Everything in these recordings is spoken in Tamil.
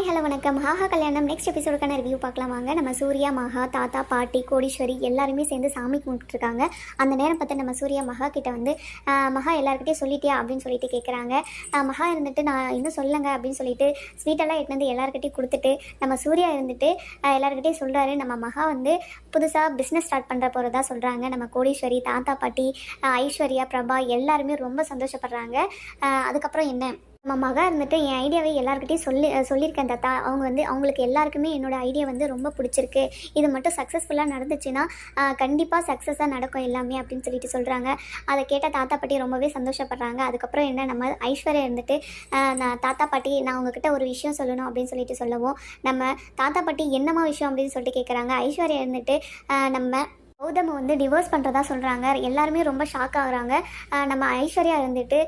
ஹாய் ஹலோ வணக்கம். ஹாஹா கல்யாணம். நெக்ஸ்ட் எபிசோடுக்கான ரிவ்யூ பார்க்கலாம் வாங்க. நம்ம சூர்யா மகா தாத்தா பாட்டி கோடீஸ்வரி எல்லாருமே சேர்ந்து சாமி கும்பிட்டுருக்காங்க. அந்த நேரம் பார்த்து நம்ம சூர்யா மகா கிட்ட வந்து மகா எல்லாருக்கிட்டையும் சொல்லிட்டியா? அப்படின்னு சொல்லிட்டு கேட்குறாங்க மகா இருந்துட்டு நான் இன்னும் சொல்லுங்க அப்படின்னு சொல்லிட்டு ஸ்வீட்டெல்லாம் எட்டு வந்து எல்லாருக்கிட்டையும் கொடுத்துட்டு நம்ம சூர்யா இருந்துட்டு ஆஹ், எல்லாருக்கிட்டையும் சொல்கிறாரு நம்ம மகா வந்து புதுசாக பிஸ்னஸ் ஸ்டார்ட் பண்ணுற போகிறதா சொல்கிறாங்க நம்ம கோடீஸ்வரி தாத்தா பாட்டி ஐஸ்வர்யா பிரபா எல்லாருமே ரொம்ப சந்தோஷப்படுறாங்க. அதுக்கப்புறம் என்ன? நம்ம மகா இருந்துட்டு என் ஐடியாவை எல்லாருக்கிட்டையும் சொல்லி சொல்லியிருக்கேன் தாத்தா. அவங்க வந்து அவங்களுக்கு எல்லாருக்குமே என்னோட ஐடியா வந்து ரொம்ப பிடிச்சிருக்கு. இது மட்டும் சக்ஸஸ்ஃபுல்லாக நடந்துச்சுன்னா கண்டிப்பாக சக்ஸஸாக நடக்கும் எல்லாமே அப்படின்னு சொல்லிட்டு சொல்கிறாங்க அதை கேட்டால் தாத்தா பாட்டி ரொம்பவே சந்தோஷப்படுறாங்க. அதுக்கப்புறம் என்ன நம்ம ஐஸ்வர்யா இருந்துட்டு நான் தாத்தா பாட்டி நான் உங்ககிட்ட ஒரு விஷயம் சொல்லணும் அப்படின்னு சொல்லிட்டு சொல்லவும் நம்ம தாத்தா பாட்டி என்னமா விஷயம் அப்படின்னு சொல்லிட்டு கேட்குறாங்க ஐஸ்வர்யா இருந்துட்டு நம்ம கௌதம் வந்து டிவோர்ஸ் பண்ணுறதா சொல்கிறாங்க எல்லாருமே ரொம்ப ஷாக் ஆகுறாங்க. நம்ம ஐஸ்வர்யா இருந்துட்டு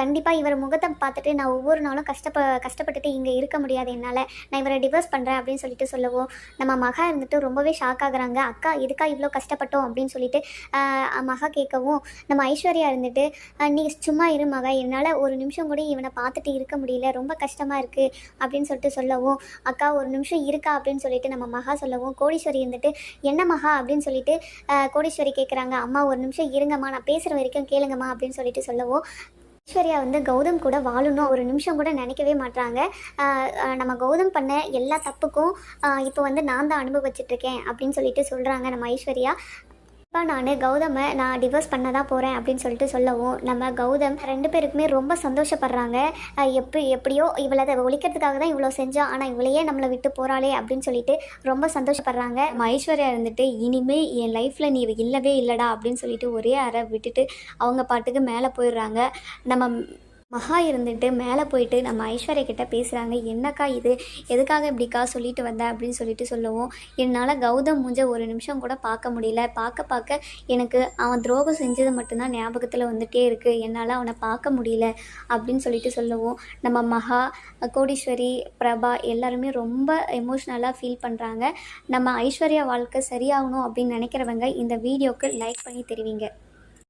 கண்டிப்பாக இவர் முகத்தை பார்த்துட்டு நான் ஒவ்வொரு நாளும் கஷ்டப்ப கஷ்டப்பட்டுட்டு இங்கே இருக்க முடியாது என்னால். நான் இவரை டிவோர்ஸ் பண்ணுறேன் அப்படின்னு சொல்லிட்டு சொல்லவும். நம்ம மகா இருந்துட்டு ரொம்பவே ஷாக் ஆகுறாங்க. அக்கா இதுக்கா இவ்வளோ கஷ்டப்பட்டோம்? அப்படின்னு சொல்லிட்டு மகா கேட்கவும் நம்ம ஐஸ்வர்யா இருந்துட்டு நீ சும்மா இரு மகா. என்னால் ஒரு நிமிஷம் கூட இவனை பார்த்துட்டு இருக்க முடியல. ரொம்ப கஷ்டமாக இருக்குது அப்படின்னு சொல்லிட்டு சொல்லவும் அக்கா ஒரு நிமிஷம் இருக்கா? அப்படின்னு சொல்லிட்டு நம்ம மகா சொல்லவும் கோடீஸ்வரி இருந்துட்டு என்ன மகா? அப்படின்னு சொல்லிட்டு கோடீஸ்வரி கேட்குறாங்க அம்மா ஒரு நிமிஷம் இருங்கம்மா. நான் பேசுகிற வரைக்கும் கேளுங்கம்மா அப்படின்னு சொல்லிட்டு சொல்லவும். ஐஸ்வர்யா வந்து கௌதம் கூட வாழணும். ஒரு நிமிஷம் கூட நினைக்கவே மாட்றாங்க. நம்ம கௌதம் பண்ண எல்லா தப்புக்கும் இப்போ வந்து நான் தான் அனுபவிச்சுட்ருக்கேன் அப்படின்னு சொல்லிட்டு சொல்கிறாங்க நம்ம ஐஸ்வர்யா. இப்போ நான் கௌதமை நான் டிவோர்ஸ் பண்ண தான் போகிறேன் அப்படின்னு சொல்லிட்டு சொல்லவும் நம்ம கௌதம் ரெண்டு பேருக்குமே ரொம்ப சந்தோஷப்படுறாங்க. எப்படி எப்படியோ இவளை அதை ஒழிக்கிறதுக்காக தான் இவ்வளோ செஞ்சா ஆனால் இவளையே நம்மளை விட்டு போகிறாளே அப்படின்னு சொல்லிட்டு ரொம்ப சந்தோஷப்படுறாங்க. ஐஸ்வர்யா இருந்துட்டு இனிமே என் லைஃப்பில் நீ இல்லவே இல்லைடா அப்படின்னு சொல்லிட்டு ஒரே அறை விட்டுட்டு அவங்க பாட்டுக்கு மேலே போயிடுறாங்க. நம்ம மகா இருந்துட்டு மேலே போயிட்டு நம்ம ஐஸ்வர்யா கிட்ட பேசுகிறாங்க என்னக்கா இது? எதுக்காக இப்படிக்கா சொல்லிட்டு வந்தேன் அப்படின்னு சொல்லிட்டு சொல்லவும். என்னால் கௌதம் மூஞ்ச ஒரு நிமிஷம் கூட பார்க்க முடியல. பார்க்க பார்க்க எனக்கு அவன் துரோகம் செஞ்சது மட்டும்தான் ஞாபகத்தில் வந்துட்டே இருக்குது என்னால் அவனை பார்க்க முடியல அப்படின்னு சொல்லிட்டு சொல்லவும். நம்ம மகா கோடீஸ்வரி பிரபா எல்லாருமே ரொம்ப எமோஷ்னலாக ஃபீல் பண்ணுறாங்க நம்ம ஐஸ்வர்யா வாழ்க்கை சரியாகணும் அப்படின்னு நினைக்கிறவங்க இந்த வீடியோக்கு லைக் பண்ணி தெரிவிங்க.